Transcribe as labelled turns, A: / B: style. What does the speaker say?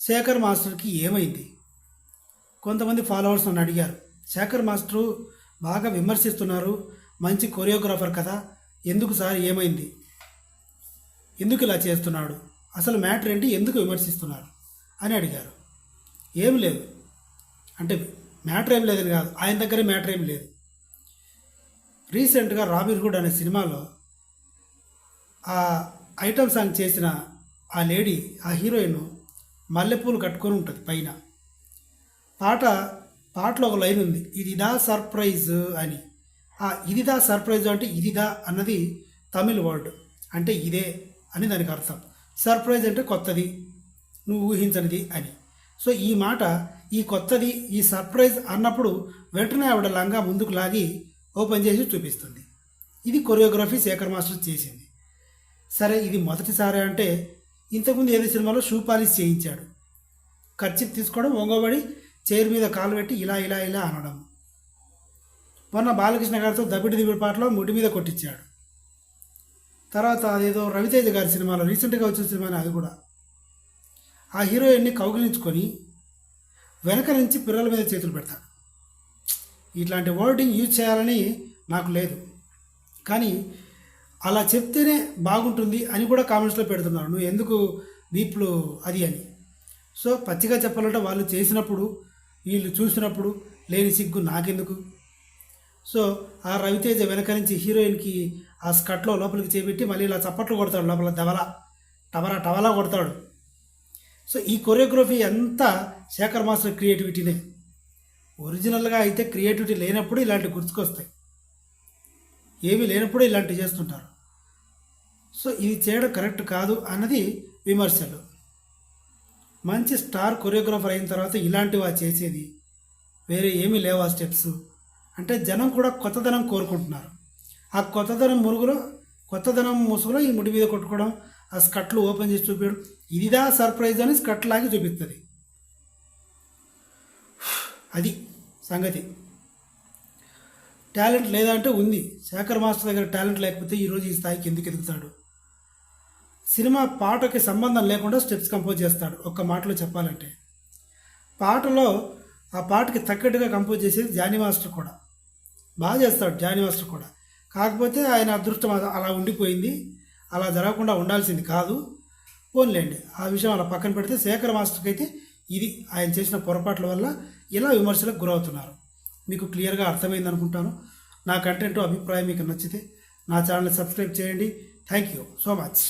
A: శేఖర్ మాస్టర్కి ఏమైంది? కొంతమంది ఫాలోవర్స్ నన్ను అడిగారు. శేఖర్ మాస్టరు బాగా విమర్శిస్తున్నారు. మంచి కొరియోగ్రాఫర్ కదా. ఎందుకు సార్ ఏమైంది? ఎందుకు ఇలా చేస్తున్నాడు? అసలు మ్యాటర్ ఏంటి? ఎందుకు విమర్శిస్తున్నారు? అని అడిగారు. ఏం లేదు. అంటే మ్యాటర్ ఏం లేదని కాదు. ఆయన దగ్గరే మ్యాటర్ ఏం లేదు. రీసెంట్గా రాబిన్ హుడ్ అనే సినిమాలో ఆ ఐటమ్ సాంగ్ చేసిన ఆ లేడీ ఆ హీరోయిన్ మల్లెపూలు కట్టుకొని ఉంటుంది పైన. పాట పాటలో ఒక లైన్ ఉంది ఇదిదా సర్ప్రైజ్ అని. ఆ ఇదిదా సర్ప్రైజ్ అంటే ఇదిదా అన్నది తమిళ్ వర్డ్ అంటే ఇదే అని దానికి అర్థం. సర్ప్రైజ్ అంటే కొత్తది నువ్వు ఊహించనిది అని. సో ఈ మాట ఈ కొత్తది ఈ సర్ప్రైజ్ అన్నప్పుడు వెంటనే ఆవిడ లంగా ముందుకు లాగి ఓపెన్ చేసి చూపిస్తుంది. ఇది కొరియోగ్రఫీ శేఖర్ మాస్టర్ చేసింది. సరే ఇది మొదటిసారి అంటే ఇంతకుముందు ఏదో సినిమాలో షూ పాలిష్ చేయించాడు. ఖర్చు తీసుకోవడం ఒంగోబడి చైర్ మీద కాలు పెట్టి ఇలా ఇలా ఇలా అనడం. మొన్న బాలకృష్ణ గారితో దబిడి దిబిడి పాటలో ముడి మీద కొట్టించాడు. తర్వాత అదేదో రవితేజ గారి సినిమాలో రీసెంట్గా వచ్చిన సినిమానే అది కూడా. ఆ హీరోయిన్ని కౌగిలించుకొని వెనక నుంచి పిల్లల మీద చేతులు పెడతాడు. ఇట్లాంటి వర్డింగ్ యూజ్ చేయాలని నాకు లేదు. కానీ అలా చెప్తేనే బాగుంటుంది అని కూడా కామెంట్స్లో పెడుతున్నారు. నువ్వు ఎందుకు దీప్లు అది అని. సో పచ్చిగా చెప్పాలంటే వాళ్ళు చేసినప్పుడు వీళ్ళు చూసినప్పుడు లేని సిగ్గు నాకెందుకు? సో ఆ రవితేజ వెనక నుంచి హీరోయిన్కి ఆ స్కట్లో లోపలికి చేపెట్టి మళ్ళీ ఇలా చప్పట్లు కొడతాడు లోపల దవల టవరా టవలా కొడతాడు. సో ఈ కొరియోగ్రఫీ అంతా శేఖర్ మాస్టర్ క్రియేటివిటీనే. ఒరిజినల్గా అయితే క్రియేటివిటీ లేనప్పుడు ఇలాంటి గుర్తుకొస్తాయి. ఏమీ లేనప్పుడు ఇలాంటివి చేస్తుంటారు. సో ఇది చేయడం కరెక్ట్ కాదు అన్నది విమర్శలు. మంచి స్టార్ కొరియోగ్రాఫర్ అయిన తర్వాత ఇలాంటివి చేసేది. వేరే ఏమీ లేవా స్టెప్స్. అంటే జనం కూడా కొత్తదనం కోరుకుంటున్నారు. ఆ కొత్తదనం మురుగులో కొత్తదనం ముసుగులో ఈ ముడి మీద కొట్టుకోవడం ఆ స్కట్లు ఓపెన్ చేసి చూపించడం ఇదిదా సర్ప్రైజ్ అని స్కట్ లాగి చూపిస్తుంది. అది సంగతి. టాలెంట్ లేదంటే ఉంది. శేఖర్ మాస్టర్ దగ్గర టాలెంట్ లేకపోతే ఈరోజు ఈ స్థాయికి ఎందుకు ఎదుగుతాడు. సినిమా పాటకి సంబంధం లేకుండా స్టెప్స్ కంపోజ్ చేస్తాడు. ఒక్క మాటలో చెప్పాలంటే. పాటలో ఆ పాటకి తగ్గట్టుగా కంపోజ్ చేసేది జానీ మాస్టర్ కూడా. బాగా చేస్తాడు జానీ మాస్టర్ కూడా. కాకపోతే ఆయన అదృష్టం అలా- అలా ఉండిపోయింది. అలా జరగకుండా ఉండాల్సింది కాదు. పోన్లేండి. ఆ విషయం అలా పక్కన పెడితే శేఖర్ మాస్టర్కి అయితే ఇది ఆయన చేసిన పొరపాట్ల వల్ల ఇలా విమర్శలకు గురవుతున్నారు. మీకు క్లియర్గా అర్థమైంది అనుకుంటాను నా కంటెంట్ అభిప్రాయం మీకు నచ్చితే నా ఛానల్ సబ్స్క్రైబ్ చేయండి. Thank you so much.